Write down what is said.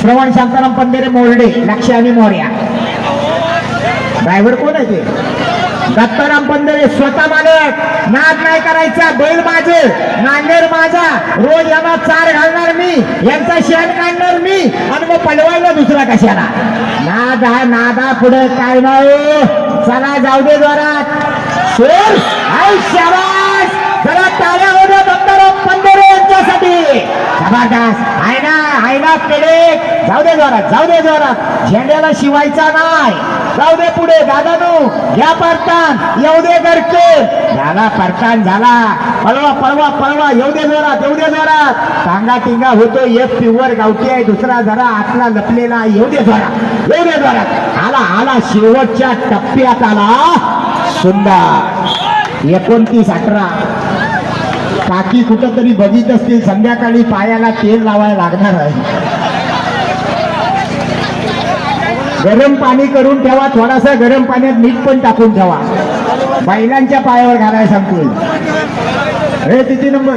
श्रवण शांताराम पंदेरे मोरडे लक्ष आणि मोर्या. ड्रायव्हर कोण आहे ते? दत्ताराम पंधेरे स्वतः मालक. नाद नाही करायचा बैल माझे नांदेर माझा. रोज यांना चार घालणार मी. यांचा शेण काढणार मी. आणि मग पलवायला दुसरा कशाला? नादा नादा पुढे काय नाही. चला जाऊ दे जोरात. सोड. शाबास. जरा टाळ्या होत्या दत्ताराम पंधरे यांच्यासाठी. जबरदस्त जोरात कडे. जाऊ दे जोरात जाऊ दे जोरात. झेंड्याला शिवायचा नाही. जाऊ दे पुढे दादा नो घ्या परतान येऊ दे गरके झाला परतान झाला. पळवा पळवा पळवा. येऊ दे जोरात येऊ दे जोरात. टांगा टिंगा होतो. एक पिवर गावठी आहे. दुसरा जरा आतला लपलेला येऊ दे जोरात. येऊ दे जोरात. आला आला. शेवटच्या टप्प्यात आला. सुंदर. एकोणतीस अठरा. काकी कुठं तरी बघित असतील संध्याकाळी पायाला तेल लावायला लागणार आहे. गरम पाणी करून ठेवा थोडासा गरम पाण्यात मीठ पण टाकून ठेवा. बैलांच्या पायावर घालायला सांगतोय. हे किती नंबर